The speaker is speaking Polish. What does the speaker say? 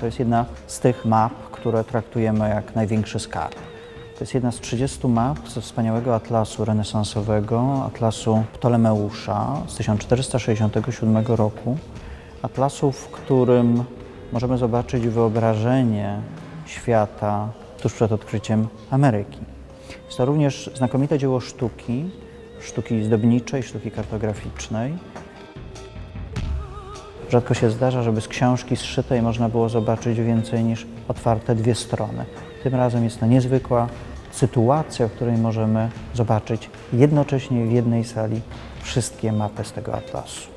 To jest jedna z tych map, które traktujemy jak największy skarb. To jest jedna z 30 map ze wspaniałego atlasu renesansowego, atlasu Ptolemeusza z 1467 roku. Atlasu, w którym możemy zobaczyć wyobrażenie świata tuż przed odkryciem Ameryki. Jest to również znakomite dzieło sztuki, sztuki zdobniczej, sztuki kartograficznej. Rzadko się zdarza, żeby z książki zszytej można było zobaczyć więcej niż otwarte dwie strony. Tym razem jest to niezwykła sytuacja, w której możemy zobaczyć jednocześnie w jednej sali wszystkie mapy z tego atlasu.